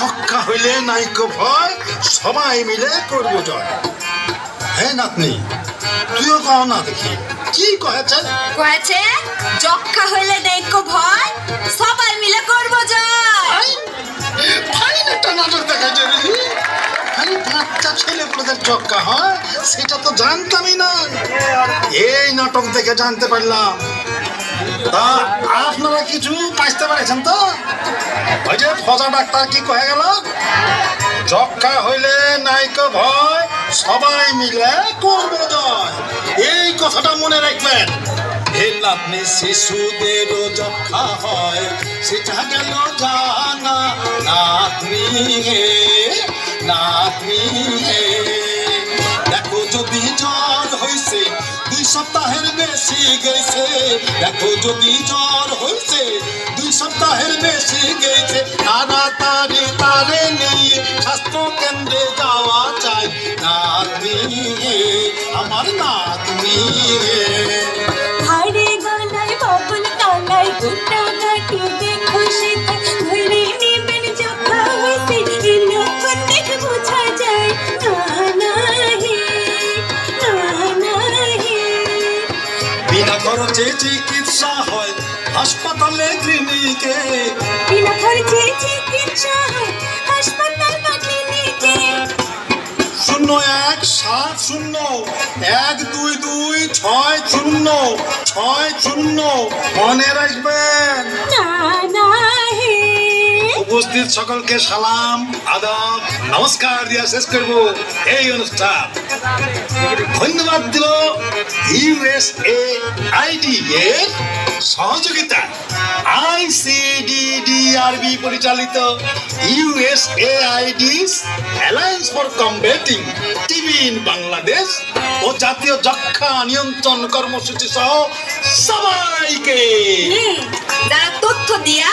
ছক্কা হইলে নাইকো ভয় সবাই মিলে করব জয়। হে নাতনি তুইও কও না দেখি কি কয়েছে? কয়েছে? যক্ষা হইলে দেখো ভয় সবাই মিলে করব জয়। ফাইন একটা নাটক দেখাইছে আরে বাচ্চা ছেলে পেলেদের চক্কা হয় সেটা তো জানতামই না। এই নাটক দেখে জানতে পারলাম। তা আপনারা কিছু পাইতে পারেছেন তো? ফজা ডাক্তার কি কয়ে গেল? যক্কা হইলে নাইকো ভয়, সবাই মিলে করব জয়। এই কথাটা মনে রাখবেন। এই নাতনি, শিশুদেরও যক্ষা হয়, সেটা গেল জানা। নাতনি নাতনি দেখো যদি জ্বর হইছে, দুই সপ্তাহের বেশি গেছে। দেখো যদি জ্বর হইছে, দুই সপ্তাহের বেশি গেছে। নাতনি হে আমার নাতনি হে হাড়ে গলায় বাবুল তালায় গোটা কাটি দেখো সেটা। ধরে নেবেন যখা হইছে এলো প্রত্যেক বোঝা যায়। না না না না বিনা খরচে চিকিৎসা হয় হাসপাতালে ক্লিনিকে। বিনা সাত শূন্য। এক দুই দুই ছয় শূন্য। ছয় শূন্য। মনে রাখবেন। উপস্থিত সকলকে সালাম আদাব নমস্কার দিয়া শেষ করব এই অনুষ্ঠান। ধন্যবাদ দিল ইউএসএ আইডি এর সহযোগিতা। I C D D R B পরিচালিত USAID's alliance for combating TB in Bangladesh ও জাতীয় যক্ষা নিয়ন্ত্রণ কর্মসূচি সহ সবাইকে। যারা তথ্য দিয়া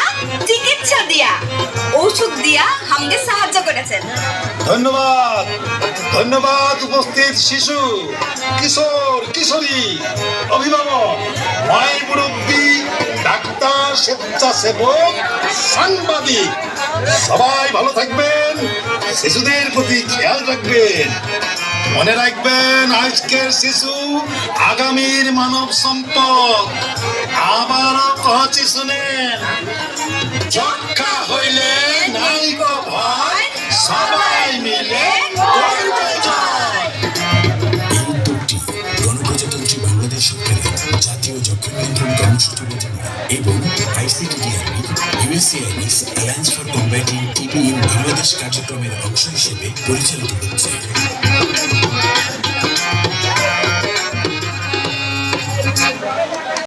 চিকিৎসা দিয়া ওষুধ দিয়া আমাকে সাহায্য করেছেন। ধন্যবাদ ধন্যবাদ উপস্থিত শিশু কিশোর কিশোরী অভিভাবক মাই মুরব্বী ডাক্তার স্বেচ্ছাসেবক সাংবাদিক। সবাই ভালো থাকবেন, শিশুদের প্রতি খেয়াল রাখবেন। মনে রাখবেন, আজকের শিশু আগামীর মানব সম্পদ। আবারও কহছি শুনেন। যক্ষা হইলে ভয়, সবাই মিলে করবে জয়। গণপ্রজাতন্ত্রী বাংলাদেশ জাতীয় যক্ষ্মা নিয়ন্ত্রণ কর্মসূচি বোঝানো এবং I C D D R B USAID's alliance for combating TB in Bangladesh কার্যক্রমের অংশ হিসেবে পরিচালিত হচ্ছে।